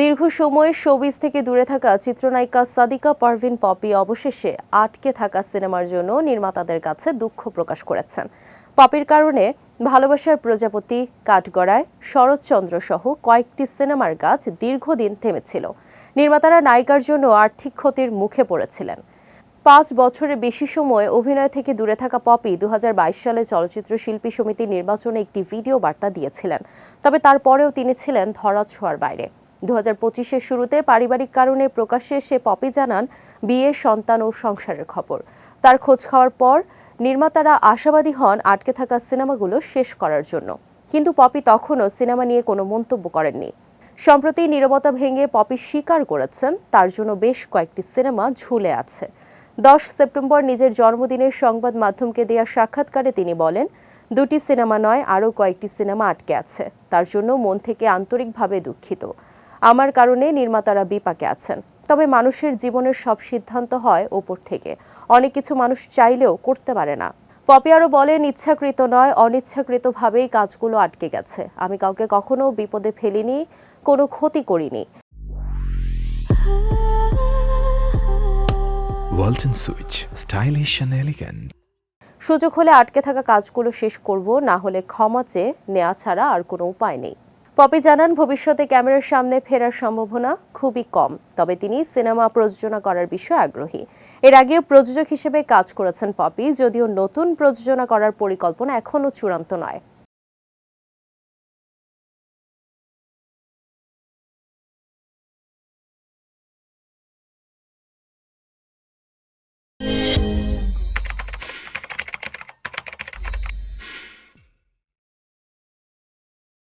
দীর্ঘ সময় শোবিজ থেকে দূরে থাকা চিত্রনায়িকা সাদিকা পারভিন পপি অবশেষে আটকে থাকা সিনেমার জন্য নির্মাতাদের কাছে দুঃখ প্রকাশ করেছেন। পপির কারণে ভালোবাসার প্রজাপতি কাঠগড়ায় শরৎচন্দ্র সহ কয়েকটি সিনেমার কাজ দীর্ঘদিন থেমেছিল। নির্মাতারা নায়িকার জন্য আর্থিক ক্ষতির মুখে পড়েছিলেন। পাঁচ বছরের বেশি সময় অভিনয় থেকে দূরে থাকা পপি দু হাজার বাইশ সালে চলচ্চিত্র শিল্পী সমিতির নির্বাচনে একটি ভিডিও বার্তা দিয়েছিলেন। তবে তারপরেও তিনি ছিলেন ধরা ছোঁয়ার বাইরে। দু হাজার পঁচিশের শুরুতে পারিবারিক কারণে প্রকাশ্যে এসে পপি জানান, বিয়ে, সন্তান ও সংসারের খবর। তার খোঁজ খাওয়ার পর নির্মাতারা আশাবাদী হন আটকে থাকা সিনেমাগুলো শেষ করার জন্য। কিন্তু পপি তখনও সিনেমা নিয়ে কোনো মন্তব্য করেননি। সম্প্রতি নীরবতা ভেঙে পপি স্বীকার করেছেন, তার জন্য বেশ কয়েকটি সিনেমা ঝুলে আছে। দশ সেপ্টেম্বর নিজের জন্মদিনের সংবাদ মাধ্যমকে দেওয়া সাক্ষাৎকারে তিনি বলেন, দুটি সিনেমা নয়, আরও কয়েকটি সিনেমা আটকে আছে। তার জন্য মন থেকে আন্তরিকভাবে দুঃখিত। আমার কারণে নির্মাতারা বিপাকে আছেন। তবে মানুষের জীবনের সব সিদ্ধান্ত হয় ওপর থেকে। অনেক কিছু মানুষ চাইলেও করতে পারে না। পপি আরও বলেন, ইচ্ছাকৃত নয়, অনিচ্ছাকৃতভাবেই কাজগুলো আটকে গেছে। আমি কাউকে কখনো বিপদে ফেলিনি, কোনো ক্ষতি করিনি। Walton Switch, stylish and elegant. সুযোগ হলে আটকে থাকা কাজগুলো শেষ করব না হলে ক্ষমা চেয়ে নেওয়া ছাড়া আর কোনো উপায় নেই। পপি জানান ভবিষ্যতে ক্যামেরার সামনে ফেরার সম্ভাবনা খুবই কম তবে তিনি সিনেমা প্রযোজনা করার বিষয়ে আগ্রহী। এর আগেও প্রযোজক হিসেবে কাজ করেছেন পপি যদিও নতুন প্রযোজনা করার পরিকল্পনা এখনও চূড়ান্ত নয়।